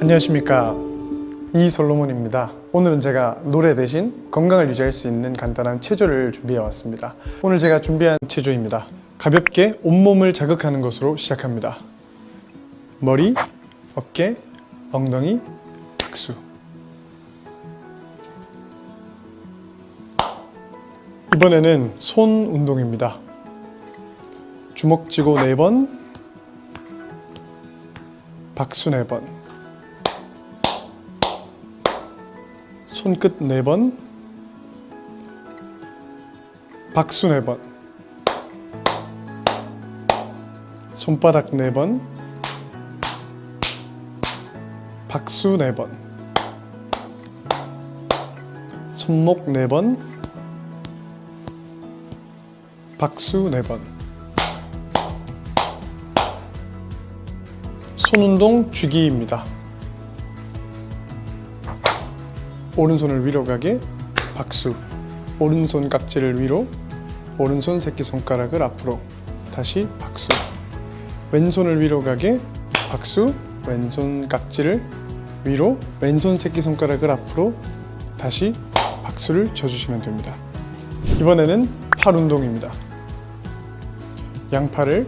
안녕하십니까. 이솔로몬입니다. 오늘은 제가 노래 대신 건강을 유지할 수 있는 간단한 체조를 준비해 왔습니다. 오늘 제가 준비한 체조입니다. 가볍게 온몸을 자극하는 것으로 시작합니다. 머리, 어깨, 엉덩이, 박수. 이번에는 손 운동입니다. 주먹 쥐고 4번 박수 4번 손끝 4번 박수 4번 손바닥 4번 박수 4번 손목 4번 박수 4번 손운동 쥐기입니다. 오른손을 위로 가게 박수. 오른손 깍지를 위로 오른손 새끼손가락을 앞으로. 다시 박수. 왼손을 위로 가게 박수. 왼손 깍지를 위로 왼손 새끼손가락을 앞으로. 다시 박수를 쳐주시면 됩니다. 이번에는 팔 운동입니다. 양팔을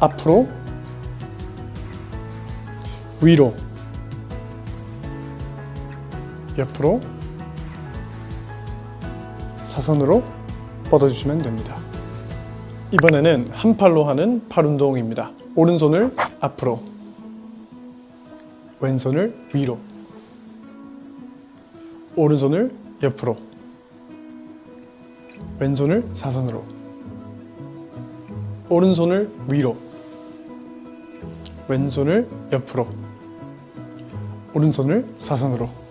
앞으로 위로 옆으로 사선으로 뻗어주시면 됩니다. 이번에는 한 팔로 하는 팔 운동입니다. 오른손을 앞으로 왼손을 위로 오른손을 옆으로 왼손을 사선으로 오른손을 위로 왼손을 옆으로 오른손을 사선으로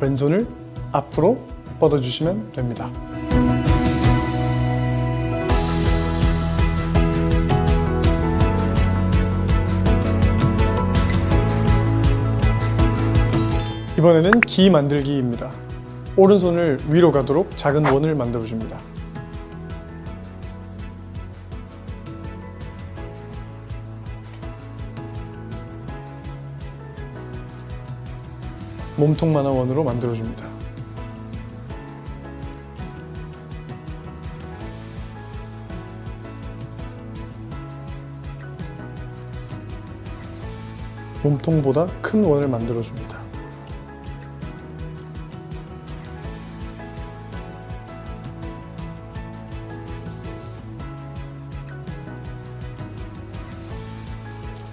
왼손을 앞으로 뻗어주시면 됩니다. 이번에는 기 만들기입니다. 오른손을 위로 가도록 작은 원을 만들어줍니다. 몸통만한 원으로 만들어줍니다. 몸통보다 큰 원을 만들어줍니다.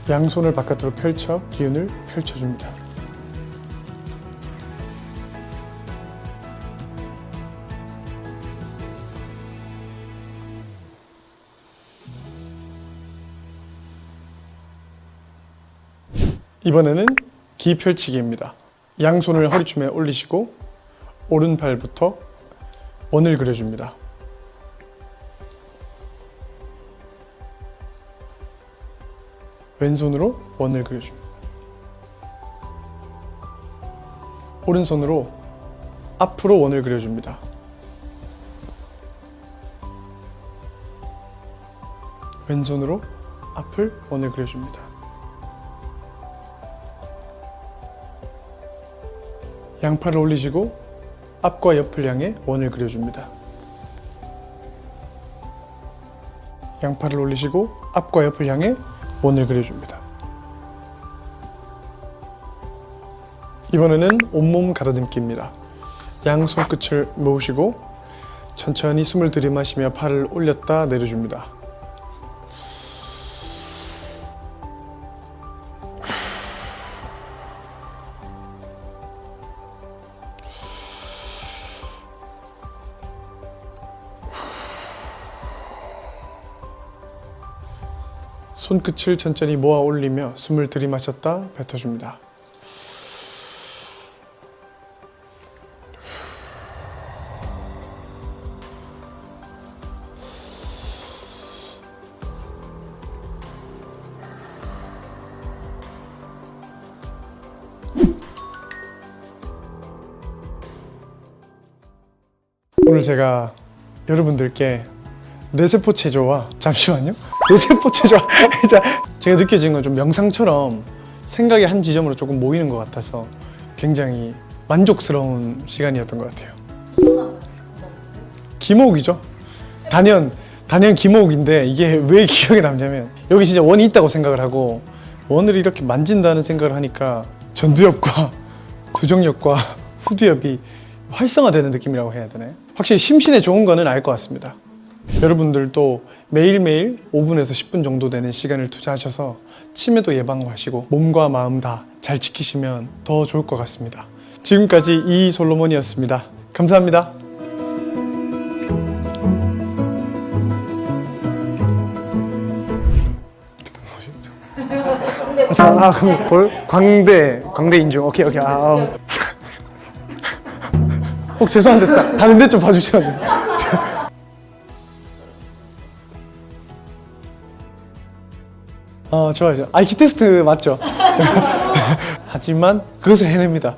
양손을 바깥으로 펼쳐 기운을 펼쳐줍니다. 이번에는 기 펼치기입니다. 양손을 허리춤에 올리시고 오른팔부터 원을 그려줍니다. 왼손으로 원을 그려줍니다. 오른손으로 앞으로 원을 그려줍니다. 왼손으로 앞을 원을 그려줍니다. 양팔을 올리시고 앞과 옆을 향해 원을 그려줍니다. 양팔을 올리시고 앞과 옆을 향해 원을 그려줍니다. 이번에는 온몸 가다듬기입니다. 양 손끝을 모으시고 천천히 숨을 들이마시며 팔을 올렸다 내려줍니다. 손끝을 천천히 모아 올리며 숨을 들이마셨다 뱉어줍니다. 오늘 제가 여러분들께 뇌세포 체조와 잠시만요. 뇌세포 체조 자, 제가 느껴진 건 좀 명상처럼 생각의 한 지점으로 조금 모이는 것 같아서 굉장히 만족스러운 시간이었던 것 같아요. 기모옥이죠. 단연 단연 기모옥인데 이게 왜 기억에 남냐면 여기 진짜 원이 있다고 생각을 하고 원을 이렇게 만진다는 생각을 하니까 전두엽과 두정엽과 후두엽이 활성화되는 느낌이라고 해야 되나요? 확실히 심신에 좋은 거는 알 것 같습니다. 여러분들도 매일매일 5분에서 10분 정도 되는 시간을 투자하셔서 치매도 예방하시고 몸과 마음 다 잘 지키시면 더 좋을 것 같습니다. 지금까지 이 솔로몬이었습니다. 감사합니다. 자, 아, 그럼 볼 광대, 광대 인중. 오케이, 오케이. 아, 아. 혹 죄송한데 다, 다른 데 좀 봐주시면 안 돼요? 어, 좋아요. IQ 테스트 맞죠? 하지만 그것을 해냅니다.